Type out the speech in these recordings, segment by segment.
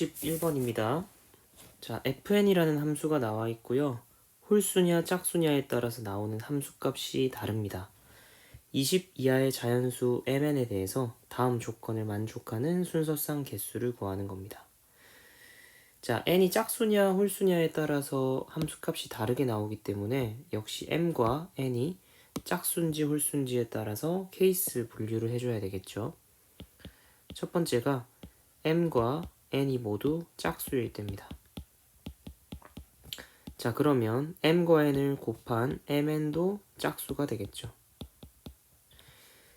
11번입니다. 자, fn이라는 함수가 나와 있고요. 홀수냐 짝수냐에 따라서 나오는 함수값이 다릅니다. 20 이하의 자연수 mn에 대해서 다음 조건을 만족하는 순서상 개수를 구하는 겁니다. 자, n이 짝수냐 홀수냐에 따라서 함수값이 다르게 나오기 때문에 역시 m과 n이 짝수인지 홀수인지에 따라서 케이스 분류를 해줘야 되겠죠. 첫 번째가 m과 n이 모두 짝수일 때입니다. 자, 그러면 m과 n을 곱한 mn도 짝수가 되겠죠.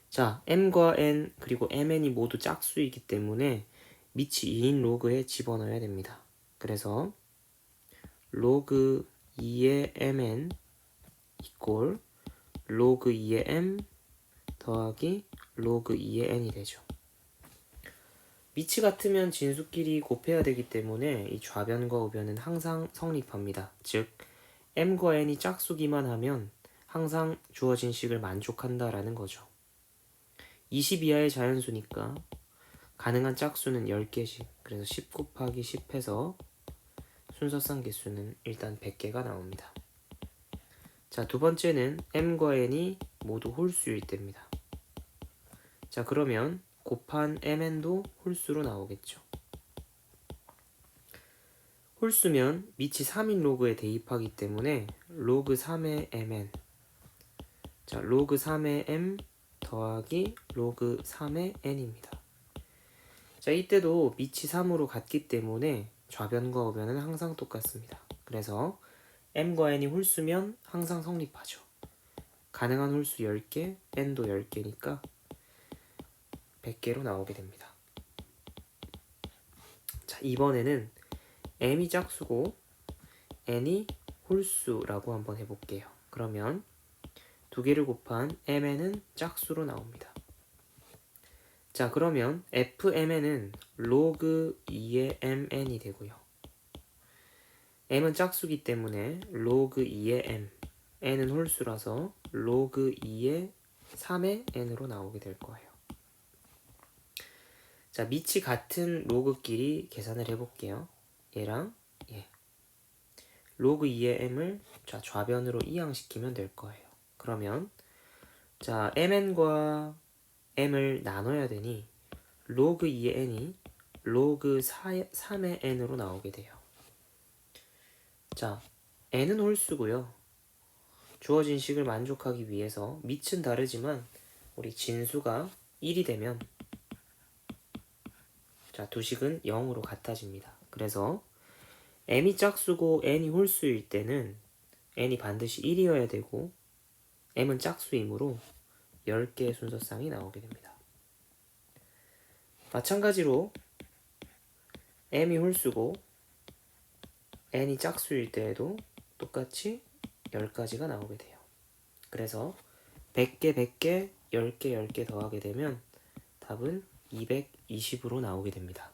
자, m과 n 그리고 mn이 모두 짝수이기 때문에 밑이 2인 로그에 집어넣어야 됩니다. 그래서 로그 2의 mn 이꼴 로그 2의 m 더하기 로그 2의 n이 되죠. 밑이 같으면 진수끼리 곱해야 되기 때문에 이 좌변과 우변은 항상 성립합니다. 즉 m과 n이 짝수기만 하면 항상 주어진 식을 만족한다라는 거죠. 20 이하의 자연수니까 가능한 짝수는 10개씩 그래서 10 곱하기 10 해서 순서상 개수는 일단 100개가 나옵니다. 자, 두 번째는 m과 n이 모두 홀수일 때입니다. 자, 그러면 곱한 mn도 홀수로 나오겠죠. 홀수면 밑이 3인 로그에 대입하기 때문에 로그 3의 mn 자, 로그 3의 m 더하기 로그 3의 n입니다. 자, 이때도 밑이 3으로 같기 때문에 좌변과 우변은 항상 똑같습니다. 그래서 m과 n이 홀수면 항상 성립하죠. 가능한 홀수 10개, n도 10개니까 100개로 나오게 됩니다. 자, 이번에는 m이 짝수고 n이 홀수라고 한번 해볼게요. 그러면 두 개를 곱한 mn은 짝수로 나옵니다. 자, 그러면 fmn은 로그 2의 mn이 되고요. m은 짝수기 때문에 로그 2의 m, n은 홀수라서 로그 2의 3의 n으로 나오게 될 거예요. 자, 밑이 같은 로그끼리 계산을 해볼게요. 얘랑 얘. 로그 2의 m을 자, 좌변으로 이항시키면 될 거예요. 그러면 자, mn과 m을 나눠야 되니 로그 2의 n이 로그 4, 3의 n으로 나오게 돼요. 자, n은 홀수고요. 주어진 식을 만족하기 위해서 밑은 다르지만 우리 진수가 1이 되면 자, 두 식은 0으로 같아집니다. 그래서 m이 짝수고 n이 홀수일 때는 n이 반드시 1이어야 되고 m은 짝수이므로 10개의 순서상이 나오게 됩니다. 마찬가지로 m이 홀수고 n이 짝수일 때에도 똑같이 10가지가 나오게 돼요. 그래서 100개, 100개, 10개, 10개 더하게 되면 답은 220으로 나오게 됩니다.